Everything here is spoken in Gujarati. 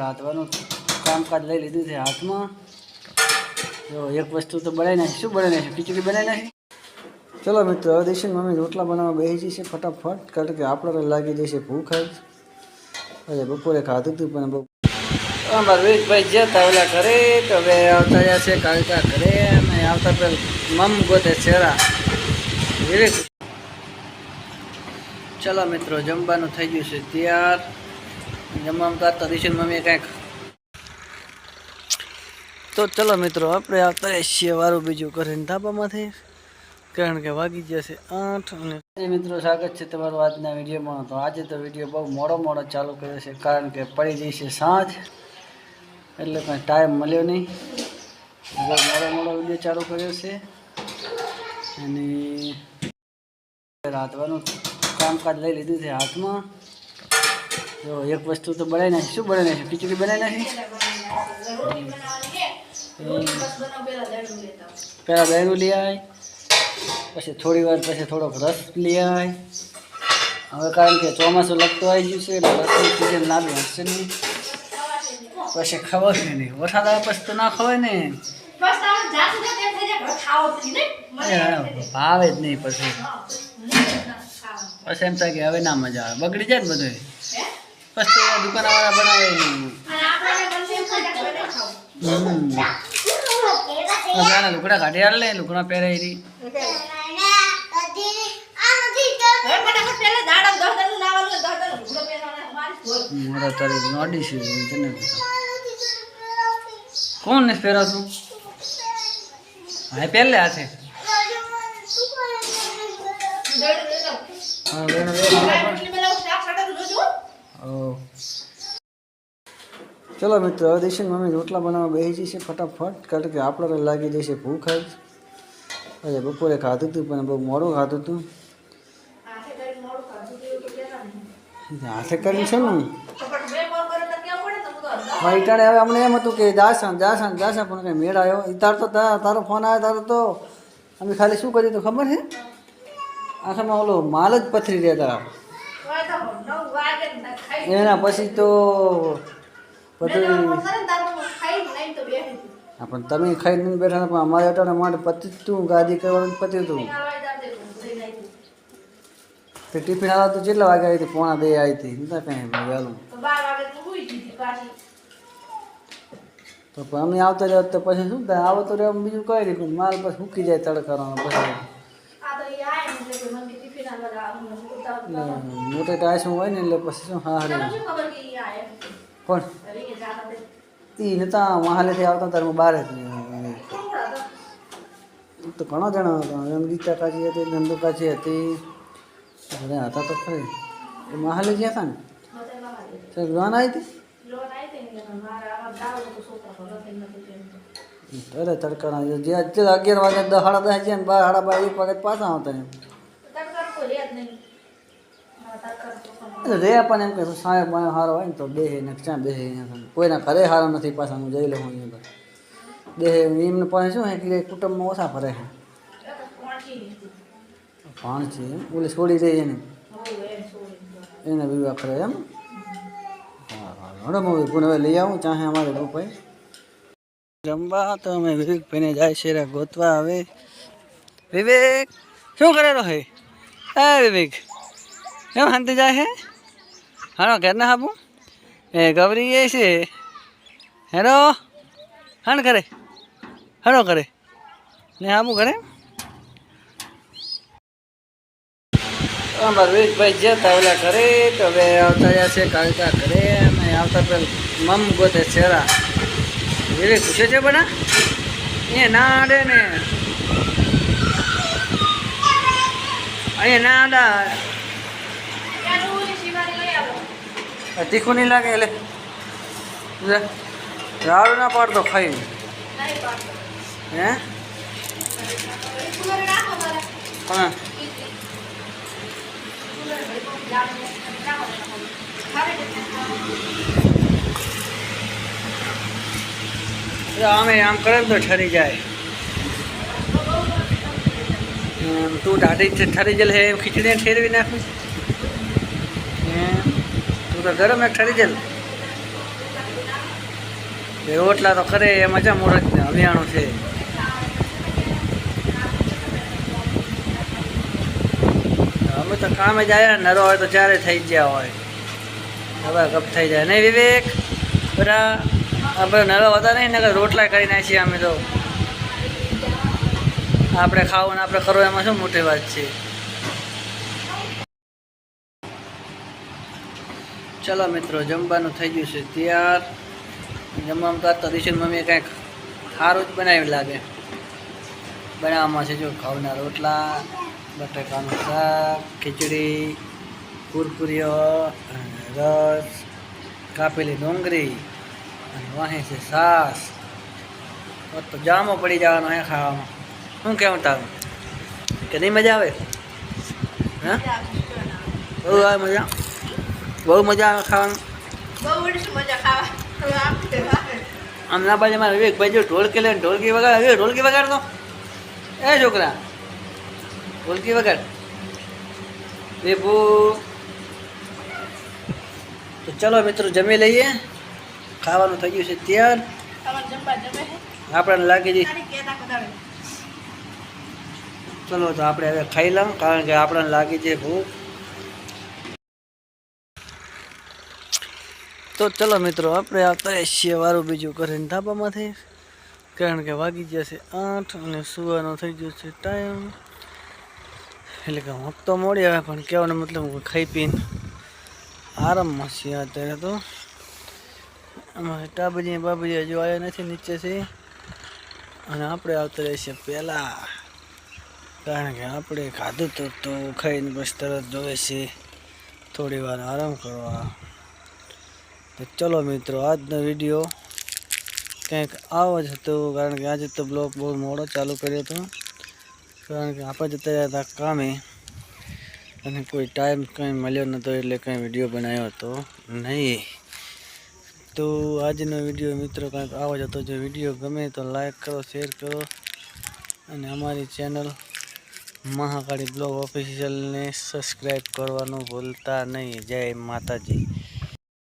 રાંધવાનું કામકાજ લઈ લીધું છે હાથમાં. જો એક વસ્તુ તો બનાવી નાખી. શું બનાવી નાખી? ખીચડી બનાવી નાખી? ચલો મિત્રો હવે દેશે મમ્મી રોટલા બનાવવા બેસી જશે ફટાફટ કારણ કે આપણે લાગી જશે ભૂખ જ. અરે બપોરે ખાધું હતું પણ બપોર. અમારા જ્યાં જતા ઓલા ઘરે તો હવે આવતા છે કાલકા કરે અને આવતા પેલ મમ ગોતે ચેરા ચલો મિત્રો જમવાનું થઈ ગયું છે તૈયાર. જમવામાં તો આવતા મમ્મી કાંઈક તો ચલો મિત્રો, આપણે આવતા છીએ વારું બીજું કરીને ધાબામાંથી. કારણ કે વાગી જશે આઠ અને મિત્રો, સ્વાગત છે તમારું આજના વિડીયોમાં. તો આજે તો વીડિયો બહુ મોડો મોડો ચાલુ કર્યો છે, કારણ કે પડી જઈ છે સાંજ. એટલે કાંઈ ટાઈમ મળ્યો નહીં. બહુ મોડો મોડો વીડિયો ચાલુ કર્યો છે. અને રાતવાનું કામકાજ લઈ લીધું છે હાથમાં. જો એક વસ્તુ તો બનાવી નાખી. શું બનાવી નાખી? ખીચડી બનાવી નાખી? પહેલાં દહીંનું લઈ આવે પછી થોડી વાર પછી થોડોક રસ લઈ આવે હવે કારણ કે ચોમાસું લગતું આવી ગયું છે એટલે રસની સિઝન લાંબી હશે નહીં. પછી ખવાય નહીં. વરસાદ આવે પછી તો ના ખવાય ને. ભાવે જ નહીં પછી. પછી એમ થાય કે હવે ના મજા આવે. બગડી જાય ને બધું પછી બનાવે હમ. ગાના લુકડા કાઢી આલે લુકડા પહેરાઈ રહી. મારા તારી નોડી છે તને કોણ ને પહેરાતું હા પહેલે આ છે હા ચલો મિત્રો, હવે દેશે મમ્મી રોટલા બનાવવા બેસી જશે ફટાફટ, કારણ કે આપણે લાગી જશે ભૂખ જ. અરે બપોરે ખાધું હતું પણ બહુ મોડું ખાધું હતું. હાથે કરીને છે ને? હા ઈટાણે હવે અમને એમ હતું કે જાસન જાસન જાસન પણ કંઈ મેળ આવ્યો. તાર તો તારો ફોન આવ્યો, તારો તો. અમે ખાલી શું કર્યું હતું ખબર છે? આખામાં ઓલો માલ જ પથરી રહ્યા હતા એના પછી તો બધું હા પણ તમે ખાઈને નહીં બેઠા પણ અમારે અટાણે માટે પતી તું ગાદી કરવાનું પતી તું તે ટિફિન આવવા તો કેટલા વાગે આવી હતી પોણા બે આવી હતી. નતા કઈ વહેલું તો પણ અમે આવતા જાવ તો પછી શું થાય? આવો તો બીજું કઈ નહીં માલ પછી મૂકી જાય તડકાનો પછી. એટલે મોટે ટાઈસમાં હોય ને એટલે પછી શું હા હરે. પણ એ નતા મહાલેથી આવતા ત્યારે હું બહાર જ તો ઘણા જણા હતા. એમ ગીતા કાચી હતી નંદુ કાચી હતી. અરે હતા તો ખરી. એ મહાલે ગયા હતા? ને લોન આવી હતી અરે તડકાના જે અત્યારે અગિયાર વાગે દસ સાડા દસ ને બાર સાડા બાર એક વાગે પાછા આવતા એમ. એટલે રે પણ એમ કે સાહેબ મને સારો હોય ને તો બે ને ક્યાં બે. કોઈના ઘરે સારો નથી પાછા, હું જઈ લઉં એની પર. બે એમને પણ શું હે કે કુટુંબમાં ઓછા ફરે છે. ભાણ છે એમ? બોલે છોડી દે એને. એને વિવાહ કરે એમ? હા હા હડો મમ્મી હવે લઈ આવું, ચાહે અમારે ભાઈ જમવા તો અમે વિવેકભાઈને જાય છે ગોતવા હવે વિવેક, શું કરેલો હે? હા વિવેક, એમ શાંતિ જાય હે? ઘરના હાબું? એ ગૌરી એ છે. હેલો? હાણ કરે હાલો કરે ને હાબું કરે અમારા વિવેકભાઈ જતા ઓલા ઘરે, તો હવે આવતા જશે કાલકા ઘરે અને આવતા પેલા મમ ગોતે શેરા. વિવેક પૂછે છે બના એ ના આડે ને. અહીંયા ના આડા આ તીખું નહીં લાગે એટલે રાડું ના પાડતો ખાઈ. હે? હા. આમે આમ કરે તો ઠરી જાય. તું દાઢી ઠરી જાય એમ ખીચડી ઠેરવી નાખું. તું ગરમ એક ઠરી રોટલા તો ખરે, એમાં છે મુહૂર્ત હમિયાણું છે. અમે તો કામે જાય નરો હોય તો ચારે થઈ ગયા હોય. હવે ગપ થઈ જાય. નહીં વિવેક, બધા આપણે નરો હતા નહીં ને રોટલા કરી નાખીએ અમે તો. આપણે ખાવું ને આપણે કરવું એમાં શું મોટી વાત છે? ચલો મિત્રો જમવાનું થઈ ગયું છે ત્યાર. જમવામાં તો તો દિશા મમ્મીએ કંઈક સારું જ બનાવ્યું લાગે. બનાવવામાં છે જો ઘઉંના રોટલા બટાકાનું શાક ખીચડી કુરકુરીઓ રસ કાપેલી ડુંગળી અને વાહી છે સાસ. તો જામો પડી જવાનો હે ખાવામાં. શું કેવું તારું? કે નહીં મજા આવે? હા? મજા. બહુ મજા આવે ખાવાનું. બાજુ એક વિવેકભાઈ જો ઢોલકી લઈને ઢોલકી વગાડ હવે ઢોલકી વગાડતો એ છોકરા ઢોલકી વગાડ. રેપુ તો ચલો મિત્રો જમી લઈએ. ખાવાનું થઈ ગયું છે તૈયાર. આપણને લાગી છે ચલો તો આપણે હવે ખાઈ લઉં કારણ કે આપણને લાગી છે ભૂખ. તો ચલો મિત્રો, આપણે આવતા છીએ વારું બીજું કરીને ધાબામાંથી. કારણ કે વાગી ગયા છે આઠ અને સુવાનો થઈ ગયો છે ટાઈમ. એટલે કે હું તો મોડી આવે, પણ કહેવાનો મતલબ હું ખાઈ પીને આરામમાં છીએ અત્યારે તો. અમારે ટાબજી બાબજી હજુ આવ્યા નથી, નીચે છે. અને આપણે આવતા રહીએ પહેલાં. કારણ કે આપણે ખાધું તો ખાઈને બસ તરત જોવે છે. થોડી વાર આરામ કરવા. તો ચલો મિત્રો, આજનો વીડિયો કંઈક આવો જ હતો, કારણ કે આજે તો બ્લોગ બહુ મોડો ચાલુ કર્યો હતો. કારણ કે આપણે જતા હતા કામે, અને કોઈ ટાઈમ કંઈ મળ્યો નહોતો, એટલે કંઈ વીડિયો બનાવ્યો હતો નહીં. તો આજનો વીડિયો મિત્રો કંઈક આવો જ હતો. જો વીડિયો ગમે તો લાઈક કરો શેર કરો, અને અમારી ચેનલ મહાકાળી બ્લોગ ઓફિશિયલને સબસ્ક્રાઈબ કરવાનું ભૂલતા નહીં. જય માતાજી.